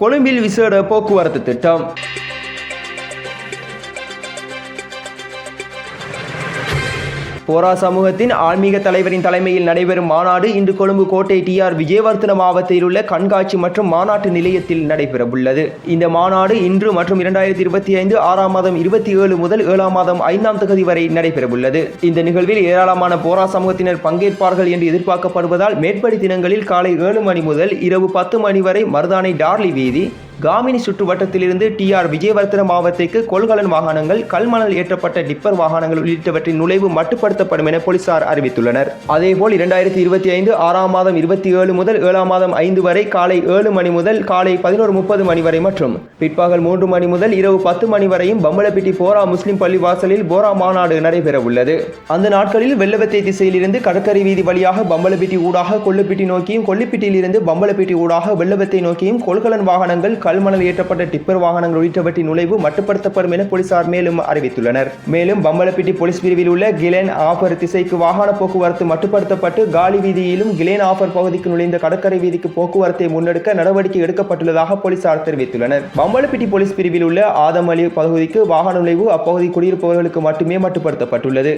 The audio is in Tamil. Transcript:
கொழும்பில் விசேட போக்குவரத்து திட்டம். போரா சமூகத்தின் ஆன்மீக தலைவரின் தலைமையில் நடைபெறும் மாநாடு இன்று கொழும்பு கோட்டை டிஆர் விஜயவர்த்தன மாவட்டத்தில் உள்ள கண்காட்சி மற்றும் மாநாட்டு நிலையத்தில் நடைபெறவுள்ளது. இந்த மாநாடு இன்று மற்றும் இரண்டாயிரத்தி இருபத்தி ஐந்து ஆறாம் மாதம் இருபத்தி ஏழு முதல் ஏழாம் மாதம் ஐந்தாம் தகுதி வரை நடைபெறவுள்ளது. இந்த நிகழ்வில் ஏராளமான போரா சமூகத்தினர் பங்கேற்பார்கள் என்று எதிர்பார்க்கப்படுவதால் மேற்படி தினங்களில் காலை ஏழு மணி முதல் இரவு பத்து மணி வரை மருதானை டார்லி வீதி காமினி சுற்றுவட்டத்திலிருந்து டிஆர் விஜயவர்த்தன மாவட்டத்திற்கு கொள்கலன் வாகனங்கள் கல்மணல் ஏற்றப்பட்ட டிப்பர் வாகனங்கள் உள்ளிட்டவற்றின் நுழைவு செயல்படுத்தப்படும் என போலீசார் அறிவித்துள்ளனர். அதேபோல் இரண்டாயிரத்தி இருபத்தி ஐந்து ஆறாம் மாதம் இருபத்தி ஏழு முதல் ஏழாம் மாதம் ஐந்து வரை காலை ஏழு மணி முதல் காலை பதினோரு முப்பது மணி வரை மற்றும் பிற்பகல் மூன்று மணி முதல் இரவு பத்து மணி வரையும் பம்பளப்பிட்டி போரா முஸ்லிம் பள்ளி வாசலில் போரா மாநாடு நடைபெற உள்ளது அந்த நாட்களில் வெள்ளவத்தை திசையிலிருந்து கடற்கரை வீதி வழியாக பம்பளப்பிட்டி ஊடாக கொள்ளுப்பிட்டி நோக்கியும் கொல்லிப்பிட்டியிலிருந்து பம்பளப்பிட்டி ஊடாக வெள்ளவத்தை நோக்கியும் கொள்கலன் வாகனங்கள் கல்மணல் ஏற்றப்பட்ட டிப்பர் வாகனங்கள் உள்ளிட்டவற்றின் நுழைவு மட்டுப்படுத்தப்படும் என போலீசார் மேலும் அறிவித்துள்ளனர். மேலும் பம்பளப்பிட்டி போலீஸ் பிரிவில் உள்ள கிளேன் ஆஃபர் திசைக்கு வாகன போக்குவரத்து மட்டுப்படுத்தப்பட்டு காலி வீதியிலும் கிளேன் ஆஃபர் பகுதிக்கு நுழைந்த கடற்கரை வீதிக்கு போக்குவரத்தை முன்னெடுக்க நடவடிக்கை எடுக்கப்பட்டுள்ளதாக போலீசார் தெரிவித்துள்ளனர். பம்பலப்பிட்டி போலீஸ் பிரிவில் உள்ள ஆதமலி பகுதிக்கு வாகன நுழைவு அப்பகுதி குடியிருப்பவர்களுக்கு மட்டுமே மட்டுப்படுத்தப்பட்டுள்ளது.